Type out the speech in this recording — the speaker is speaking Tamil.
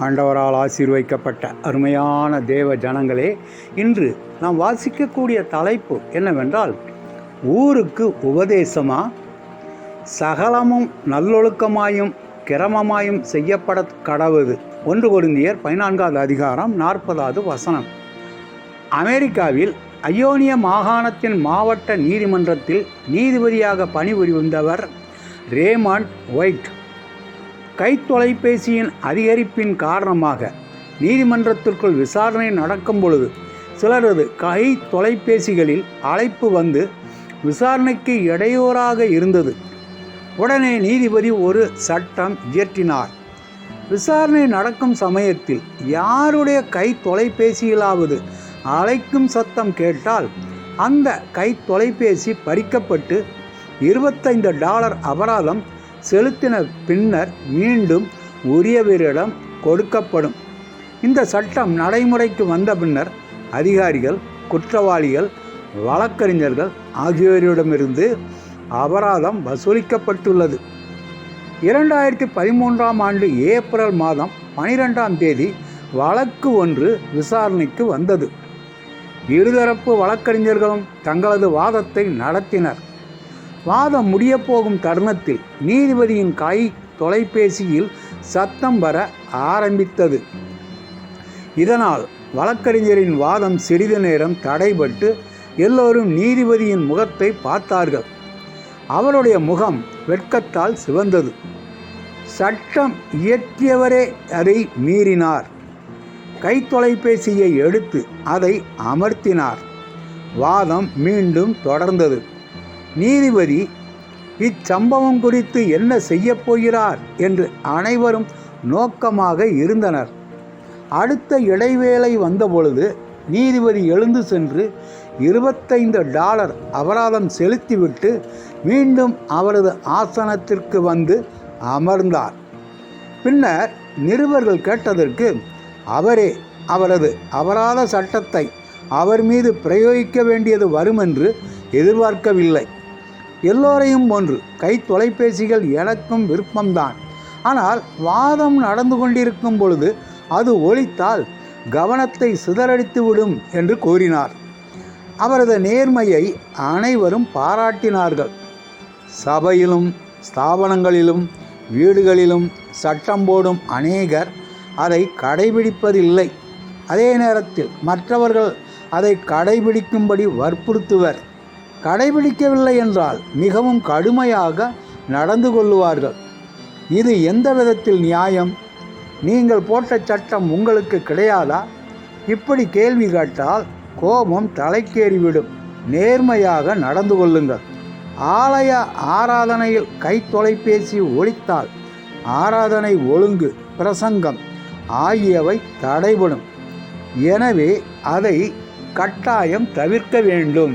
ஆண்டவரால் ஆசீர்வைக்கப்பட்ட அருமையான தேவ ஜனங்களே இன்று நாம் வாசிக்கக்கூடிய தலைப்பு என்னவென்றால் ஊருக்கு உபதேசமா? சகலமும் நல்லொழுக்கமாயும் கிரமமாயும் செய்யப்பட கடவுது. ஒன்று கொருந்தியர் பதினான்காவது அதிகாரம் நாற்பதாவது வசனம். அமெரிக்காவில் அயோனிய மாகாணத்தின் மாவட்ட நீதிமன்றத்தில் நீதிபதியாக பணிபுரிந்தவர் ரேமாண்ட் ஒயிட். கைத்தொலைபேசியின் அதிகரிப்பின் காரணமாக நீதிமன்றத்திற்குள் விசாரணை நடக்கும் பொழுது சிலரது கை தொலைபேசிகளில் அழைப்பு வந்து விசாரணைக்கு இடையூறாக இருந்தது. உடனே நீதிபதி ஒரு சட்டம் இயற்றினார். விசாரணை நடக்கும் சமயத்தில் யாருடைய கை தொலைபேசியிலாவது அழைக்கும் சத்தம் கேட்டால் அந்த கை தொலைபேசி பறிக்கப்பட்டு இருபத்தைந்து டாலர் அபராதம் செலுத்தின பின்னர் மீண்டும் உரியவரிடம் கொடுக்கப்படும். இந்த சட்டம் நடைமுறைக்கு வந்த பின்னர் அதிகாரிகள் குற்றவாளிகள் வழக்கறிஞர்கள் ஆகியோரிடமிருந்து அபராதம் வசூலிக்கப்பட்டுள்ளது. இரண்டாயிரத்தி பதிமூன்றாம் ஆண்டு ஏப்ரல் மாதம் பனிரெண்டாம் தேதி வழக்கு ஒன்று விசாரணைக்கு வந்தது. இருதரப்பு வழக்கறிஞர்களும் தங்களது வாதத்தை நடத்தினர். வாதம் முடியப்போகும் தருணத்தில் நீதிபதியின் கை தொலைபேசியில் சத்தம் வர ஆரம்பித்தது. இதனால் வழக்கறிஞரின் வாதம் சிறிது நேரம் தடைபட்டு எல்லோரும் நீதிபதியின் முகத்தை பார்த்தார்கள். அவருடைய முகம் வெட்கத்தால் சிவந்தது. சட்டம் இயற்றியவரே அதை மீறினார். கைத்தொலைபேசியை எடுத்து அதை அமர்த்தினார். வாதம் மீண்டும் தொடர்ந்தது. நீதிபதி இச்சம்பவம் குறித்து என்ன செய்யப்போகிறார் என்று அனைவரும் நோக்கமாக இருந்தனர். அடுத்த இடைவேளை வந்தபொழுது நீதிபதி எழுந்து சென்று இருபத்தைந்து டாலர் அபராதம் செலுத்திவிட்டு மீண்டும் அவரது ஆசனத்திற்கு வந்து அமர்ந்தார். பின்னர் நிருபர்கள் கேட்டதற்கு அவரே அவரது அபராத சட்டத்தை அவர் மீது பிரயோகிக்க வேண்டியது வரும் என்று எதிர்பார்க்கவில்லை. எல்லோரையும் ஒன்று கை தொலைபேசிகள் எனக்கும் விருப்பம்தான். ஆனால் வாதம் நடந்து கொண்டிருக்கும் பொழுது அது ஒழித்தால் கவனத்தை சிதறடித்துவிடும் என்று கூறினார். அவரது நேர்மையை அனைவரும் பாராட்டினார்கள். சபையிலும் ஸ்தாபனங்களிலும் வீடுகளிலும் சட்டம் போடும் அநேகர் அதை கடைபிடிப்பதில்லை. அதே நேரத்தில் மற்றவர்கள் அதை கடைபிடிக்கும்படி வற்புறுத்துவர். கடைபிடிக்கவில்லை என்றால் மிகவும் கடுமையாக நடந்து கொள்ளுவார்கள். இது எந்த விதத்தில் நியாயம்? நீங்கள் போட்ட சட்டம் உங்களுக்கு கிடையாதா? இப்படி கேள்வி கேட்டால் கோபம் தலைக்கேறிவிடும். நேர்மையாக நடந்து கொள்ளுங்கள். ஆலய ஆராதனையில் கை தொலைபேசி ஒழித்தால் ஆராதனை ஒழுங்கு பிரசங்கம் ஆகியவை தடைபடும். எனவே அதை கட்டாயம் தவிர்க்க வேண்டும்.